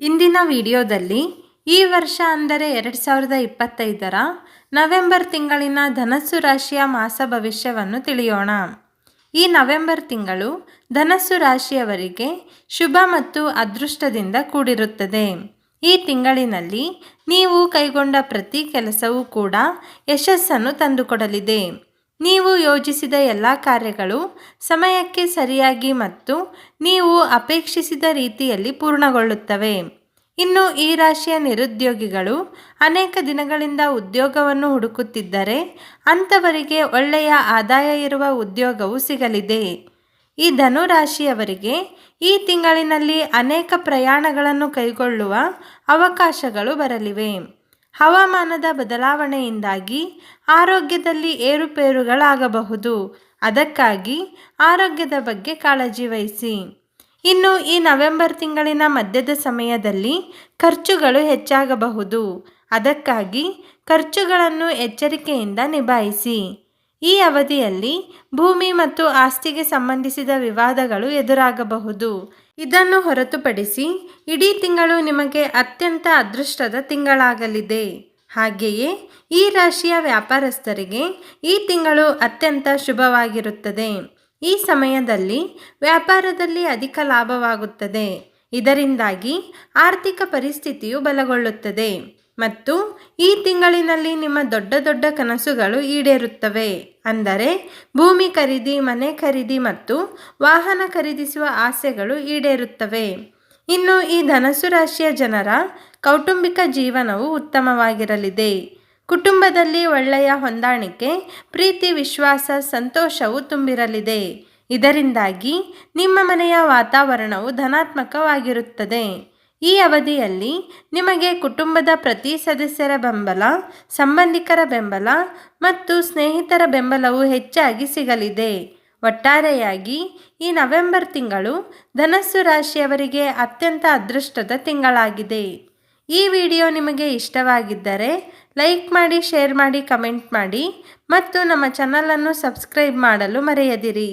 ಇಂದಿನ ವಿಡಿಯೋದಲ್ಲಿ ಈ ವರ್ಷ ಅಂದರೆ ಎರಡು ಸಾವಿರದ ಇಪ್ಪತ್ತೈದರ ನವೆಂಬರ್ ತಿಂಗಳಿನ ಧನಸ್ಸು ರಾಶಿಯ ಮಾಸ ಭವಿಷ್ಯವನ್ನು ತಿಳಿಯೋಣ. ಈ ನವೆಂಬರ್ ತಿಂಗಳು ಧನಸ್ಸು ರಾಶಿಯವರಿಗೆ ಶುಭ ಮತ್ತು ಅದೃಷ್ಟದಿಂದ ಕೂಡಿರುತ್ತದೆ. ಈ ತಿಂಗಳಿನಲ್ಲಿ ನೀವು ಕೈಗೊಂಡ ಪ್ರತಿ ಕೆಲಸವೂ ಕೂಡ ಯಶಸ್ಸನ್ನು ತಂದುಕೊಡಲಿದೆ. ನೀವು ಯೋಜಿಸಿದ ಎಲ್ಲ ಕಾರ್ಯಗಳು ಸಮಯಕ್ಕೆ ಸರಿಯಾಗಿ ಮತ್ತು ನೀವು ಅಪೇಕ್ಷಿಸಿದ ರೀತಿಯಲ್ಲಿ ಪೂರ್ಣಗೊಳ್ಳುತ್ತವೆ. ಇನ್ನು ಈ ರಾಶಿಯ ನಿರುದ್ಯೋಗಿಗಳು ಅನೇಕ ದಿನಗಳಿಂದ ಉದ್ಯೋಗವನ್ನು ಹುಡುಕುತ್ತಿದ್ದರೆ ಅಂಥವರಿಗೆ ಒಳ್ಳೆಯ ಆದಾಯ ಇರುವ ಉದ್ಯೋಗವು ಸಿಗಲಿದೆ. ಈ ಧನು ರಾಶಿಯವರಿಗೆ ಈ ತಿಂಗಳಿನಲ್ಲಿ ಅನೇಕ ಪ್ರಯಾಣಗಳನ್ನು ಕೈಗೊಳ್ಳುವ ಅವಕಾಶಗಳು ಬರಲಿವೆ. ಹವಾಮಾನದ ಬದಲಾವಣೆಯಿಂದಾಗಿ ಆರೋಗ್ಯದಲ್ಲಿ ಏರುಪೇರುಗಳಾಗಬಹುದು. ಅದಕ್ಕಾಗಿ ಆರೋಗ್ಯದ ಬಗ್ಗೆ ಕಾಳಜಿ ವಹಿಸಿ. ಇನ್ನು ಈ ನವೆಂಬರ್ ತಿಂಗಳಿನ ಮಧ್ಯದ ಸಮಯದಲ್ಲಿ ಖರ್ಚುಗಳು ಹೆಚ್ಚಾಗಬಹುದು. ಅದಕ್ಕಾಗಿ ಖರ್ಚುಗಳನ್ನು ಎಚ್ಚರಿಕೆಯಿಂದ ನಿಭಾಯಿಸಿ. ಈ ಅವಧಿಯಲ್ಲಿ ಭೂಮಿ ಮತ್ತು ಆಸ್ತಿಗೆ ಸಂಬಂಧಿಸಿದ ವಿವಾದಗಳು ಎದುರಾಗಬಹುದು. ಇದನ್ನು ಹೊರತುಪಡಿಸಿ ಇಡೀ ತಿಂಗಳು ನಿಮಗೆ ಅತ್ಯಂತ ಅದೃಷ್ಟದ ತಿಂಗಳಾಗಲಿದೆ. ಹಾಗೆಯೇ ಈ ರಾಶಿಯ ವ್ಯಾಪಾರಸ್ಥರಿಗೆ ಈ ತಿಂಗಳು ಅತ್ಯಂತ ಶುಭವಾಗಿರುತ್ತದೆ. ಈ ಸಮಯದಲ್ಲಿ ವ್ಯಾಪಾರದಲ್ಲಿ ಅಧಿಕ ಲಾಭವಾಗುತ್ತದೆ. ಇದರಿಂದಾಗಿ ಆರ್ಥಿಕ ಪರಿಸ್ಥಿತಿಯು ಬಲಗೊಳ್ಳುತ್ತದೆ. ಮತ್ತು ಈ ತಿಂಗಳಿನಲ್ಲಿ ನಿಮ್ಮ ದೊಡ್ಡ ದೊಡ್ಡ ಕನಸುಗಳು ಈಡೇರುತ್ತವೆ. ಅಂದರೆ ಭೂಮಿ ಖರೀದಿ, ಮನೆ ಖರೀದಿ ಮತ್ತು ವಾಹನ ಖರೀದಿಸುವ ಆಸೆಗಳು ಈಡೇರುತ್ತವೆ. ಇನ್ನು ಈ ಧನಸ್ಸು ರಾಶಿಯ ಜನರ ಕೌಟುಂಬಿಕ ಜೀವನವು ಉತ್ತಮವಾಗಿರಲಿದೆ. ಕುಟುಂಬದಲ್ಲಿ ಒಳ್ಳೆಯ ಹೊಂದಾಣಿಕೆ, ಪ್ರೀತಿ, ವಿಶ್ವಾಸ, ಸಂತೋಷವು ತುಂಬಿರಲಿದೆ. ಇದರಿಂದಾಗಿ ನಿಮ್ಮ ಮನೆಯ ವಾತಾವರಣವು ಧನಾತ್ಮಕವಾಗಿರುತ್ತದೆ. ಈ ಅವಧಿಯಲ್ಲಿ ನಿಮಗೆ ಕುಟುಂಬದ ಪ್ರತಿ ಸದಸ್ಯರ ಬೆಂಬಲ, ಸಂಬಂಧಿಕರ ಬೆಂಬಲ ಮತ್ತು ಸ್ನೇಹಿತರ ಬೆಂಬಲವು ಹೆಚ್ಚಾಗಿ ಸಿಗಲಿದೆ. ಒಟ್ಟಾರೆಯಾಗಿ, ಈ ನವೆಂಬರ್ ತಿಂಗಳು ಧನಸ್ಸು ರಾಶಿಯವರಿಗೆ ಅತ್ಯಂತ ಅದೃಷ್ಟದ ತಿಂಗಳಾಗಿದೆ. ಈ ವಿಡಿಯೋ ನಿಮಗೆ ಇಷ್ಟವಾಗಿದ್ದರೆ ಲೈಕ್ ಮಾಡಿ, ಶೇರ್ ಮಾಡಿ, ಕಮೆಂಟ್ ಮಾಡಿ ಮತ್ತು ನಮ್ಮ ಚಾನಲನ್ನು ಸಬ್ಸ್ಕ್ರೈಬ್ ಮಾಡಲು ಮರೆಯದಿರಿ.